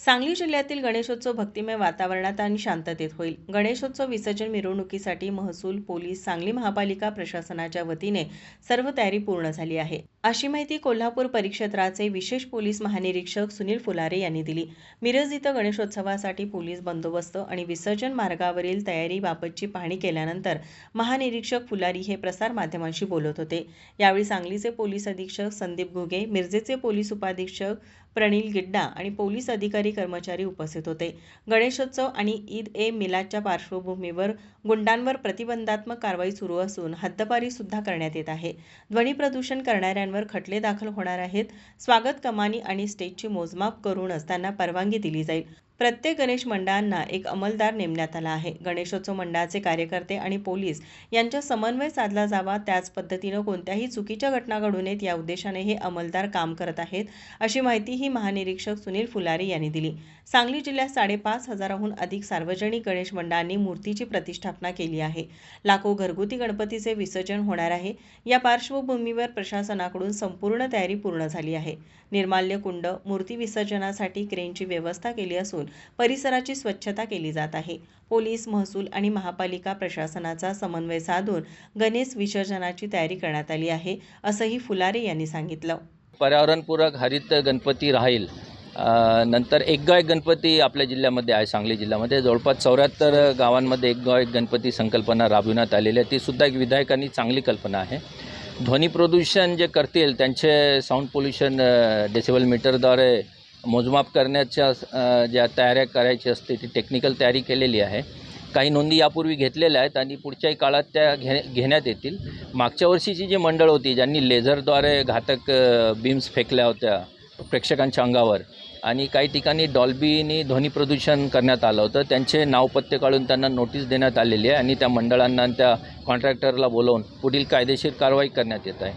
सांगली जिल्ह्यातील गणेशोत्सव भक्तिमय वातावरणात आणि शांततेत होईल. गणेशोत्सव विसर्जन मिरवणुकीसाठी महसूल पोलीस सांगली महापालिका प्रशासनाच्या वतीने सर्व तयारी पूर्ण झाली आहे. अशी माहिती कोल्हापूर परिक्षेत्राचे विशेष पोलीस महानिरीक्षक सुनील फुलारे यांनी दिली. मिरज इथं गणेशोत्सवासाठी पोलीस बंदोबस्त आणि विसर्जन मार्गावरील तयारीबाबतची पाहणी केल्यानंतर महानिरीक्षक फुलारी हे प्रसारमाध्यमांशी बोलत होते. यावेळी सांगलीचे पोलीस अधीक्षक संदीप घुगे मिरजेचे पोलीस उपाधीक्षक प्रणील गिड्डा आणि पोलीस अधिकारी कर्मचारी उपस्थित होते. गणेशोत्सव आणि ईद ए मिलादच्या पार्श्वभूमीवर गुंडांवर प्रतिबंधात्मक कारवाई सुरू असून हद्दपारी सुद्धा करण्यात येत आहे. ध्वनी प्रदूषण करणाऱ्यांवर खटले दाखल होणार आहेत. स्वागत कमानी आणि स्टेजची मोजमाप करूनच त्यांना परवानगी दिली जाईल. प्रत्येक गणेश मंडळांना एक अंमलदार नेमण्यात आला आहे. गणेशोत्सव मंडळाचे कार्यकर्ते आणि पोलीस यांच्या समन्वय साधला जावा त्याच पद्धतीनं कोणत्याही चुकीच्या घटना घडू नयेत या उद्देशाने हे अंमलदार काम करत आहेत अशी माहिती ही महानिरीक्षक सुनील फुलारी यांनी दिली. सांगली जिल्ह्यात साडेपाच हजाराहून अधिक सार्वजनिक गणेश मंडळांनी मूर्तीची प्रतिष्ठापना केली आहे. लाखो घरगुती गणपतीचे विसर्जन होणार आहे. या पार्श्वभूमीवर प्रशासनाकडून संपूर्ण तयारी पूर्ण झाली आहे. निर्माल्य कुंड मूर्ती विसर्जनासाठी क्रेनची व्यवस्था केली असून परिसराची स्वच्छता केली जात आहे. पोलीस महसूल आणि महापालिका प्रशासनाचा समन्वय साधून गणेश विसर्जनाची तयारी करण्यात आली आहे असंही फुलारे यांनी सांगितलं. पर्यावरणपूरक हरित गणपती राहील. नंतर एक गाव एक गणपती आपल्या जिल्ह्यामध्ये आहे सांगली जिल्ह्यामध्ये. जवळपास चौऱ्याहत्तर गावांमध्ये एक गाव एक गणपती संकल्पना राबविण्यात आलेली आहे. ती सुद्धा एक विधायकांनी चांगली कल्पना आहे. ध्वनी प्रदूषण जे करतील त्यांचे साऊंड पोल्युशन डेसिबल मीटरद्वारे मोजमाप करण्याच्या ज्या तयाऱ्या करायची असते ती टेक्निकल तयारी केलेली आहे. काही नोंदी यापूर्वी घेतलेल्या आहेत आणि पुढच्याही काळात त्या घे घेण्यात येतील. मागच्या वर्षीची जी मंडळ होती ज्यांनी लेझरद्वारे घातक बीम्स फेकल्या होत्या प्रेक्षकांच्या अंगावर आणि काही ठिकाणी डॉल्बीनी ध्वनी प्रदूषण करण्यात आलं होतं त्यांचे नावपत्ते काढून त्यांना नोटीस देण्यात आलेली आहे आणि त्या मंडळांना त्या कॉन्ट्रॅक्टरला बोलवून पुढील कायदेशीर कारवाई करण्यात येत आहे.